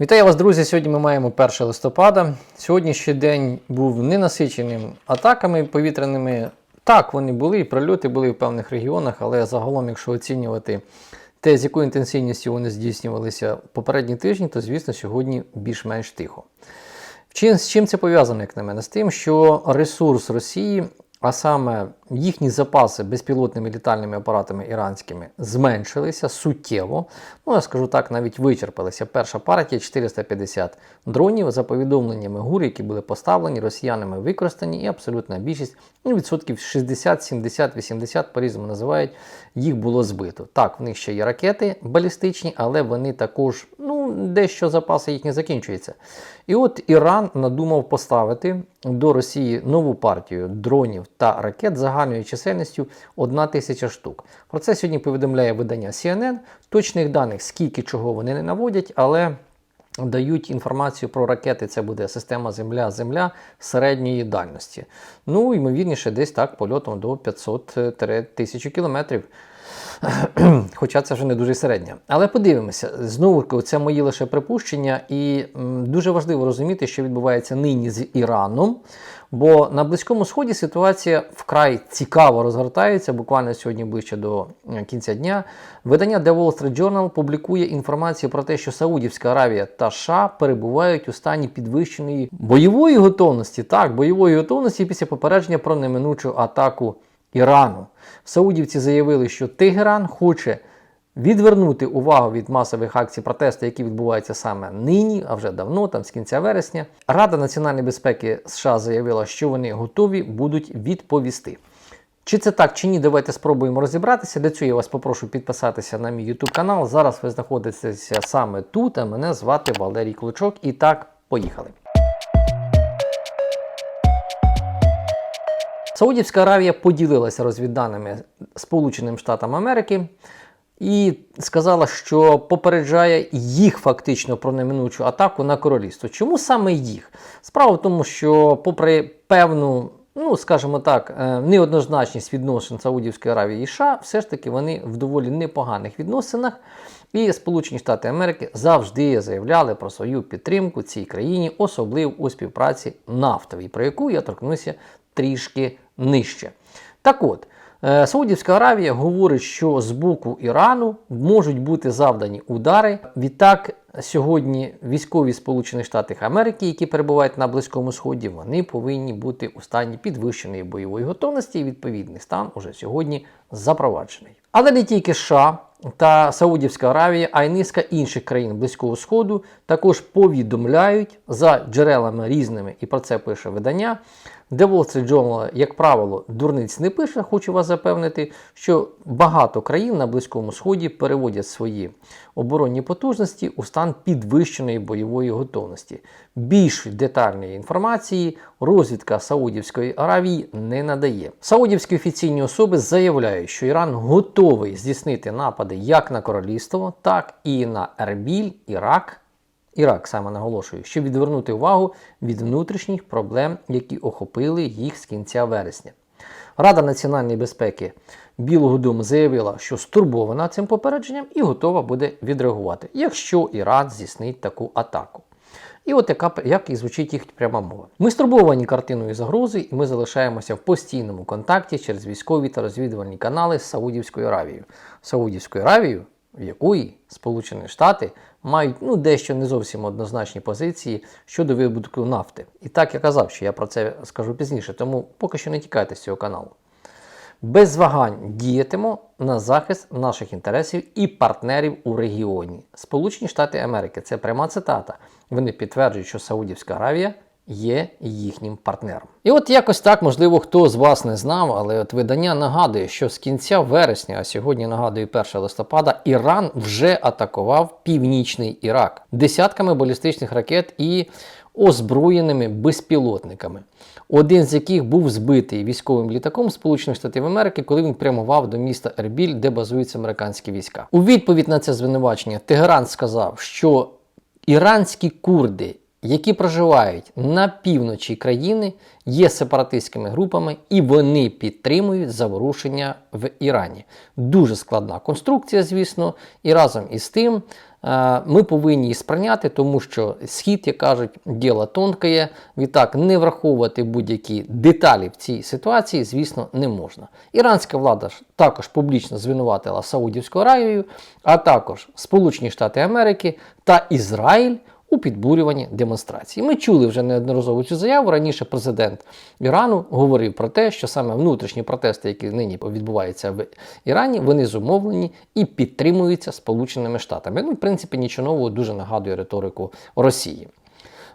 Вітаю вас, друзі! Сьогодні ми маємо 1 листопада. Сьогоднішній день був ненасиченим атаками повітряними. Так, вони були, і прольоти були в певних регіонах, але загалом, якщо оцінювати те, з якою інтенсивністю вони здійснювалися попередні тижні, то звісно сьогодні більш-менш тихо. З чим це пов'язано, як на мене? З тим, що ресурс Росії, а саме їхні запаси безпілотними літальними апаратами іранськими, зменшилися суттєво. Ну, я скажу так, навіть вичерпалися. Перша партія 450 дронів за повідомленнями ГУР, які були поставлені, росіянами використані, і абсолютна більшість, ну, відсотків 60, 70, 80, по-різному називають, їх було збито. Так, в них ще є ракети балістичні, але вони також, ну, дещо запаси їхні закінчуються. І от Іран надумав поставити до Росії нову партію дронів та ракет загальною чисельністю 1 тисяча штук. Про це сьогодні повідомляє видання CNN. Точних даних, скільки чого вони не наводять, але дають інформацію про ракети. Це буде система Земля-Земля середньої дальності. Ну, ймовірніше, десь так польотом до 500-1000 кілометрів. Хоча це вже не дуже середня. Але подивимося, знову це мої лише припущення, і дуже важливо розуміти, що відбувається нині з Іраном. Бо на Близькому Сході ситуація вкрай цікаво розгортається. Буквально сьогодні ближче до кінця дня. Видання The Wall Street Journal публікує інформацію про те, що Саудівська Аравія та США перебувають у стані підвищеної бойової готовності. Так, бойової готовності після попередження про неминучу атаку Ірану. Саудівці заявили, що Тегеран хоче відвернути увагу від масових акцій протесту, які відбуваються саме нині, а вже давно, там з кінця вересня. Рада національної безпеки США заявила, що вони готові будуть відповісти. Чи це так, чи ні, давайте спробуємо розібратися. Для цього я вас попрошу підписатися на мій YouTube канал. Зараз ви знаходитеся саме тут, а мене звати Валерій Клочок. І так, поїхали. Саудівська Аравія поділилася розвідданими Сполученим Штатам Америки і сказала, що попереджає їх фактично про неминучу атаку на королівство. Чому саме їх? Справа в тому, що, попри певну, ну скажімо так, е, неоднозначність відносин Саудівської Аравії і США, все ж таки вони в доволі непоганих відносинах. І Сполучені Штати Америки завжди заявляли про свою підтримку цій країні, особливо у співпраці нафтовій, про яку я торкнуся трішки нижче. Так от, е, Саудівська Аравія говорить, що з боку Ірану можуть бути завдані удари. Відтак, сьогодні військові Сполучених Штатів Америки, які перебувають на Близькому Сході, вони повинні бути у стані підвищеної бойової готовності, і відповідний стан уже сьогодні запроваджений. Але не тільки США та Саудівська Аравія, а й низка інших країн Близького Сходу також повідомляють за джерелами різними, і про це пише видання. The Wall Street Journal, як правило, дурниць не пише, хочу вас запевнити, що багато країн на Близькому Сході переводять свої оборонні потужності у стан підвищеної бойової готовності. Більш детальної інформації розвідка Саудівської Аравії не надає. Саудівські офіційні особи заявляють, що Іран готовий здійснити напади як на королівство, так і на Ербіль, Ірак. Ірак саме наголошую, щоб відвернути увагу від внутрішніх проблем, які охопили їх з кінця вересня. Рада національної безпеки Білого Дому заявила, що стурбована цим попередженням і готова буде відреагувати, якщо Іран здійснить таку атаку. І от яка як і звучить їх пряма мова. Ми стурбовані картиною загрози, і ми залишаємося в постійному контакті через військові та розвідувальні канали з Саудівською Аравією. Саудівською Аравією, в якої Сполучені Штати мають ну, дещо не зовсім однозначні позиції щодо видобутку нафти. І так я казав, що я про це скажу пізніше, тому поки що не тікайте з цього каналу. Без вагань діятимо на захист наших інтересів і партнерів у регіоні. Сполучені Штати Америки це пряма цитата. Вони підтверджують, що Саудівська Аравія є їхнім партнером. І от якось так, можливо, хто з вас не знав, але от видання нагадує, що з кінця вересня, а сьогодні нагадую 1 листопада, Іран вже атакував північний Ірак десятками балістичних ракет і озброєними безпілотниками. Один з яких був збитий військовим літаком Сполучених Штатів Америки, коли він прямував до міста Ербіль, де базуються американські війська. У відповідь на це звинувачення Тегеран сказав, що іранські курди які проживають на півночі країни, є сепаратистськими групами і вони підтримують заворушення в Ірані. Дуже складна конструкція, звісно, і разом із тим. е, Ми повинні її сприйняти, тому що схід, як кажуть, діло тонкає. Відтак не враховувати будь-які деталі в цій ситуації, звісно, не можна. Іранська влада також публічно звинуватила Саудівську Аравію, а також Сполучені Штати Америки та Ізраїль у підбурюванні демонстрацій. Ми чули вже неодноразово цю заяву. Раніше президент Ірану говорив про те, що саме внутрішні протести, які нині відбуваються в Ірані, вони зумовлені і підтримуються Сполученими Штатами. Ну, в принципі, нічого нового дуже нагадує риторику Росії.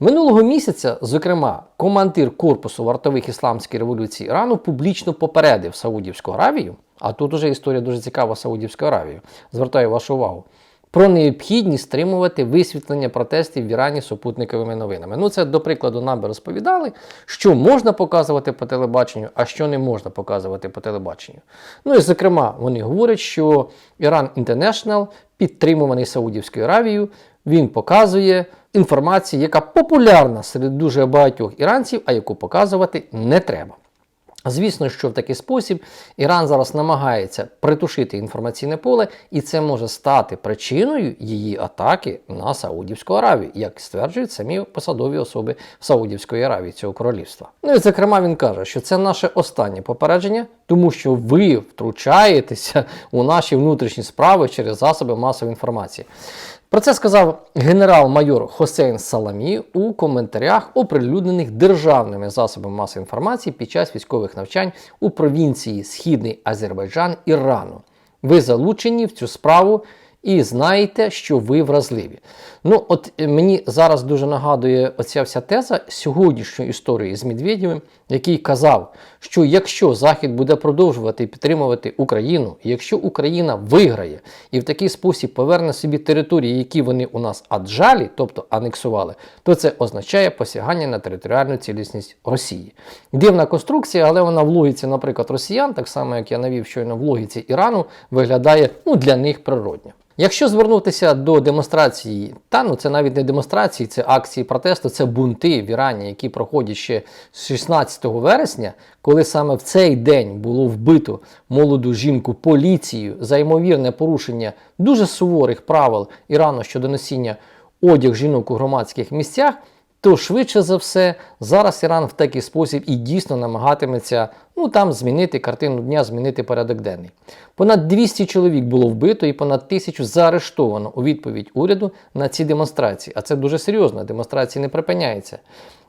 Минулого місяця, зокрема, командир корпусу вартових ісламської революції Ірану публічно попередив Саудівську Аравію, а тут уже історія дуже цікава Саудівської Аравії. Звертаю вашу увагу. Про необхідність стримувати висвітлення протестів в Ірані супутниковими новинами. Ну, це, до прикладу, нам би розповідали, що можна показувати по телебаченню, а що не можна показувати по телебаченню. Ну і зокрема, вони говорять, що Iran International, підтримуваний Саудівською Аравією, він показує інформацію, яка популярна серед дуже багатьох іранців, а яку показувати не треба. Звісно, що в такий спосіб Іран зараз намагається притушити інформаційне поле, і це може стати причиною її атаки на Саудівську Аравію, як стверджують самі посадові особи Саудівської Аравії цього королівства. Ну і зокрема він каже, що це наше останнє попередження, тому що ви втручаєтеся у наші внутрішні справи через засоби масової інформації. Про це сказав генерал-майор Хосейн Саламі у коментарях, оприлюднених державними засобами масової інформації під час військових навчань у провінції Східний Азербайджан Ірану. Ви залучені в цю справу і знаєте, що ви вразливі. Ну, от е, мені зараз дуже нагадує оця вся теза сьогоднішньої історії з Медведєвим, який казав, що якщо Захід буде продовжувати підтримувати Україну, якщо Україна виграє і в такий спосіб поверне собі території, які вони у нас аджалі, тобто анексували, то це означає посягання на територіальну цілісність Росії. Дивна конструкція, але вона в логіці, наприклад, росіян, так само як я навів щойно в логіці Ірану, виглядає ну, для них природньо. Якщо звернутися до демонстрації, та ну це навіть не демонстрації, це акції протесту, це бунти в Ірані, які проходять ще 16 вересня, коли саме в цей день було вбито молоду жінку поліцією за ймовірне порушення дуже суворих правил Ірану щодо носіння одяг жінок у громадських місцях. То швидше за все, зараз Іран в такий спосіб і дійсно намагатиметься ну там змінити картину дня, змінити порядок денний. Понад 200 чоловік було вбито і понад тисячу заарештовано у відповідь уряду на ці демонстрації. А це дуже серйозно, демонстрації не припиняються.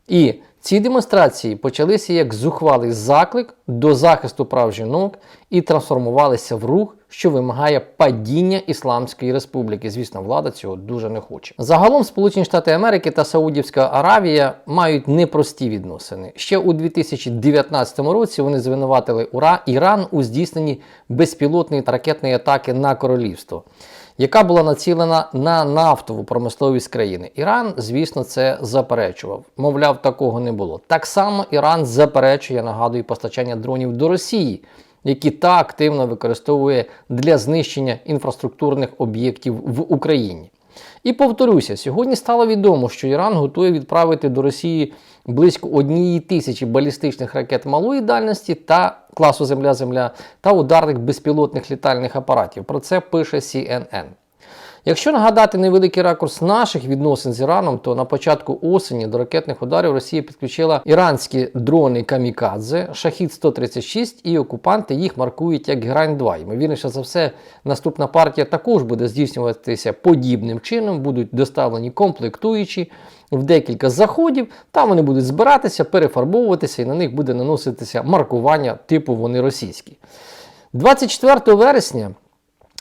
І ці демонстрації почалися як зухвалий заклик до захисту прав жінок і трансформувалися в рух, що вимагає падіння Ісламської республіки. Звісно, влада цього дуже не хоче. Загалом Сполучені Штати Америки та Саудівська Аравія мають непрості відносини. Ще у 2019 році вони звинуватили Ура Іран у здійсненні безпілотної та ракетної атаки на королівство яка була націлена на нафтову промисловість країни. Іран, звісно, це заперечував. Мовляв, такого не було. Так само Іран заперечує, нагадую, постачання дронів до Росії, які та активно використовує для знищення інфраструктурних об'єктів в Україні. І повторюся, сьогодні стало відомо, що Іран готує відправити до Росії близько однієї тисячі балістичних ракет малої дальності та класу Земля-Земля та ударних безпілотних літальних апаратів. Про це пише CNN. Якщо нагадати невеликий ракурс наших відносин з Іраном, то на початку осені до ракетних ударів Росія підключила іранські дрони Камікадзе, Шахід 136 і окупанти їх маркують як Грань 2. Ймовірніше за все, наступна партія також буде здійснюватися подібним чином, будуть доставлені комплектуючі в декілька заходів, там вони будуть збиратися, перефарбовуватися і на них буде наноситися маркування типу вони російські. 24 вересня.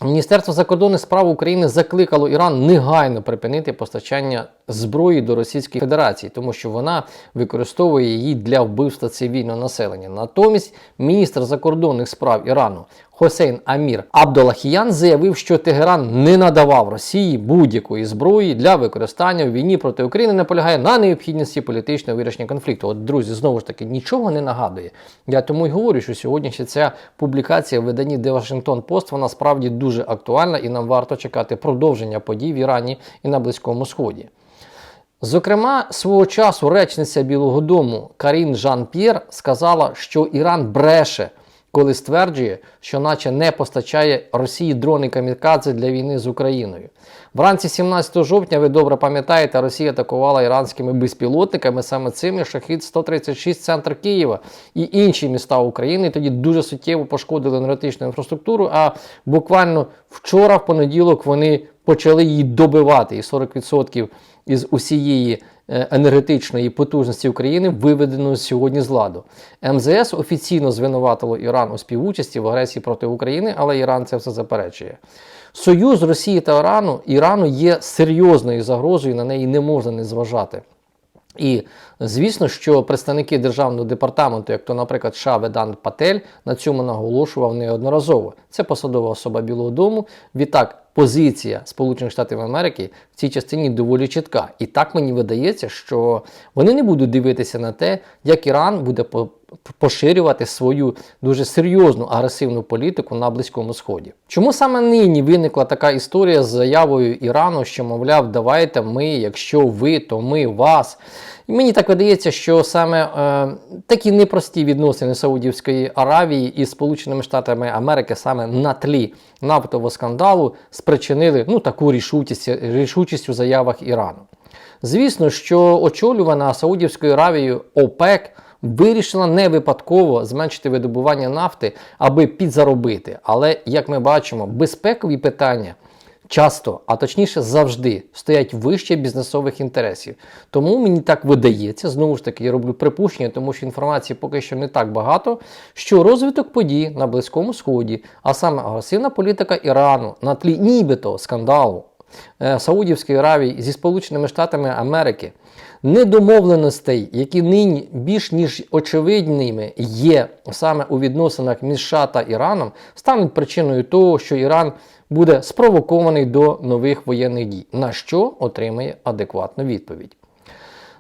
Міністерство закордонних справ України закликало Іран негайно припинити постачання зброї до Російської Федерації, тому що вона використовує її для вбивства цивільного населення. Натомість міністр закордонних справ Ірану Хосейн Амір Абдолахіян заявив, що Тегеран не надавав Росії будь-якої зброї для використання в війні проти України, наполягає на необхідності політичного вирішення конфлікту. От, друзі, знову ж таки, нічого не нагадує. Я тому й говорю, що сьогодні ще ця публікація в виданні The Washington Post, вона справді дуже актуальна і нам варто чекати продовження подій в Ірані і на Близькому Сході. Зокрема, свого часу речниця Білого Дому Карін Жан-П'єр сказала, що Іран бреше, коли стверджує, що наче не постачає Росії дрони камікадзе для війни з Україною. Вранці 17 жовтня, ви добре пам'ятаєте, Росія атакувала іранськими безпілотниками саме цими шахід 136 центр Києва і інші міста України. Тоді дуже суттєво пошкодили енергетичну інфраструктуру. А буквально вчора, в понеділок, вони почали її добивати, і 40% із усієї е, енергетичної потужності України виведено сьогодні з ладу. МЗС офіційно звинуватило Іран у співучасті в агресії проти України, але Іран це все заперечує. Союз Росії та Ірану Ірану є серйозною загрозою, на неї не можна не зважати. І звісно, що представники державного департаменту, як то, наприклад, Ша Ведант Патель, на цьому наголошував неодноразово. Це посадова особа Білого Дому. Відтак, позиція Сполучених Штатів Америки в цій частині доволі чітка. І так мені видається, що вони не будуть дивитися на те, як Іран буде поширювати свою дуже серйозну агресивну політику на Близькому Сході. Чому саме нині виникла така історія з заявою Ірану, що, мовляв, давайте ми, якщо ви, то ми вас. І мені так видається, що саме е, такі непрості відносини Саудівської Аравії із Сполученими Штатами Америки саме на тлі нафтового скандалу спричинили ну, таку рішучість, рішучість у заявах Ірану. Звісно, що очолювана Саудівською Аравією ОПЕК вирішила не випадково зменшити видобування нафти, аби підзаробити. Але, як ми бачимо, безпекові питання часто, а точніше завжди, стоять вище бізнесових інтересів. Тому мені так видається, знову ж таки, я роблю припущення, тому що інформації поки що не так багато, що розвиток подій на Близькому Сході, а саме агресивна політика Ірану на тлі нібито скандалу е, Саудівської Аравії зі Сполученими Штатами Америки, недомовленостей, які нині більш ніж очевидними є саме у відносинах між США та Іраном, стануть причиною того, що Іран буде спровокований до нових воєнних дій, на що отримає адекватну відповідь.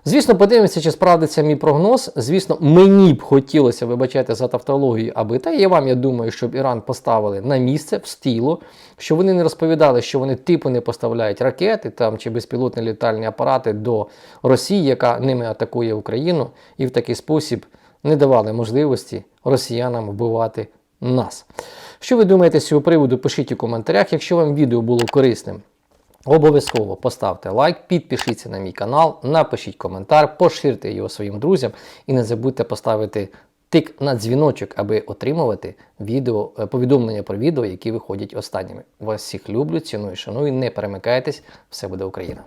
Звісно, подивимося, чи справдиться мій прогноз. Звісно, мені б хотілося вибачайте за тавтологію, аби та я вам, я думаю, щоб Іран поставили на місце в стіло, що вони не розповідали, що вони типу не поставляють ракети там чи безпілотні літальні апарати до Росії, яка ними атакує Україну, і в такий спосіб не давали можливості росіянам вбивати нас. Що ви думаєте з цього приводу? Пишіть у коментарях. Якщо вам відео було корисним, Обов'язково поставте лайк, підпишіться на мій канал, напишіть коментар, поширте його своїм друзям і не забудьте поставити тик на дзвіночок, аби отримувати відео, е, повідомлення про відео, які виходять останніми. Вас всіх люблю, ціную, шаную, не перемикайтесь, все буде Україна!